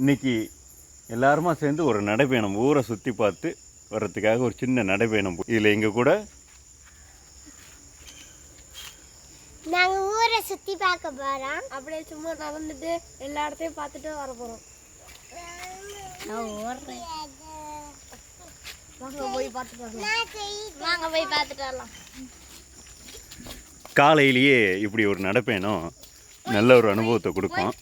இன்னைக்கு எல்லாருமா சேர்ந்து ஒரு நடைப்பயணம் ஊரை சுற்றி பார்த்து வர்றதுக்காக ஒரு சின்ன நடைப்பயணம் இதில் எங்கள் கூட? நாங்க ஊரை சுத்தி பார்க்க போறோம். அப்படியே சும்மா நடந்துட்டு எல்லா இடத்தையும் பார்த்துட்டு வர போறோம். நான் ஓடுறேன். வாங்க போய் பார்த்துட்டு வரலாம். வாங்க போய் பார்த்துட்டு வரலாம். காலையிலேயே இப்படி ஒரு நடைப்பயணம் நல்ல ஒரு அனுபவத்தை கொடுக்கும்.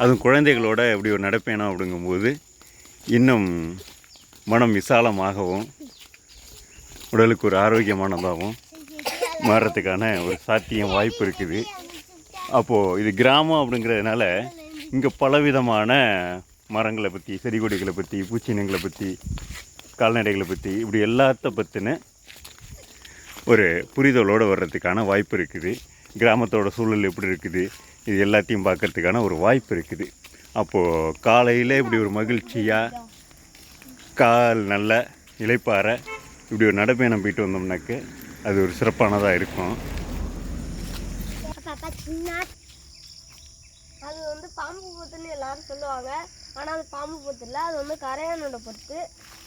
அதுவும் குழந்தைகளோட இப்படி ஒரு நடைப்பயணம் அப்படிங்கும்போது இன்னும் மனம் விசாலமாகவும் உடலுக்கு ஒரு ஆரோக்கியமானதாகவும் மாறுறதுக்கான ஒரு சாத்தியம் வாய்ப்பு இருக்குது. அப்போது இது கிராமம் அப்படிங்கிறதுனால இங்கே பலவிதமான மரங்களை பற்றி செடி கொடிகளை பற்றி பூச்சினங்களை பற்றி கால்நடைகளை பற்றி இப்படி எல்லாத்த பற்றின ஒரு புரிதலோடு வர்றதுக்கான வாய்ப்பு இருக்குது. கிராமத்தோட சூழல் எப்படி இருக்குது இது எல்லாத்தையும் பார்க்கறதுக்கான ஒரு வாய்ப்பு இருக்குது. அப்போது காலையில் இப்படி ஒரு மகிழ்ச்சியாக கால் நல்ல இளைப்பாற இப்படி ஒரு நடைப்பயணம் போயிட்டு வந்தோம்னாக்க அது ஒரு சிறப்பானதாக இருக்கும். அது வந்து பாம்பு பொத்துன்னு எல்லாரும் சொல்லுவாங்க. ஆனால் அது பாம்பு பொத்து இல்லை அது வந்து கரையானோட பொத்து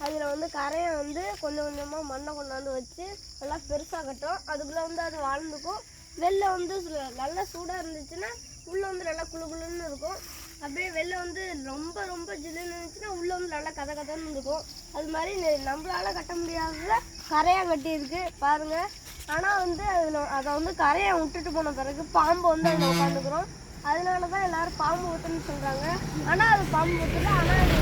அதில் வந்து கரையை வந்து கொஞ்சம் கொஞ்சமாக மண்ணை கொண்டாந்து வச்சு நல்லா பெருசாக கட்டும் அதுக்குள்ளே வந்து அது வாழ்ந்துக்கும். வெளில வந்து சு- நல்லா சூடாக இருந்துச்சுன்னா உள்ளே வந்து நல்லா குளு குளுன்னு இருக்கும். அப்படியே வெளில வந்து ரொம்ப ரொம்ப ஜில்லுன்னு இருந்துச்சுன்னா உள்ளே வந்து நல்லா கதை கதைன்னு இருக்கும். அது மாதிரி நம்மளால் கட்ட முடியாததில் கரையான் கட்டியிருக்கு பாருங்கள் ஆனால் வந்து அதில் அதை வந்து கரையை விட்டுட்டு போன பிறகு பாம்பு வந்து அதில் உட்காந்துக்கிறோம். அதனால தான் எல்லோரும் பாம்பு ஊற்றுன்னு சொல்கிறாங்க ஆனால் அது பாம்பு ஊற்றுல ஆனால் அது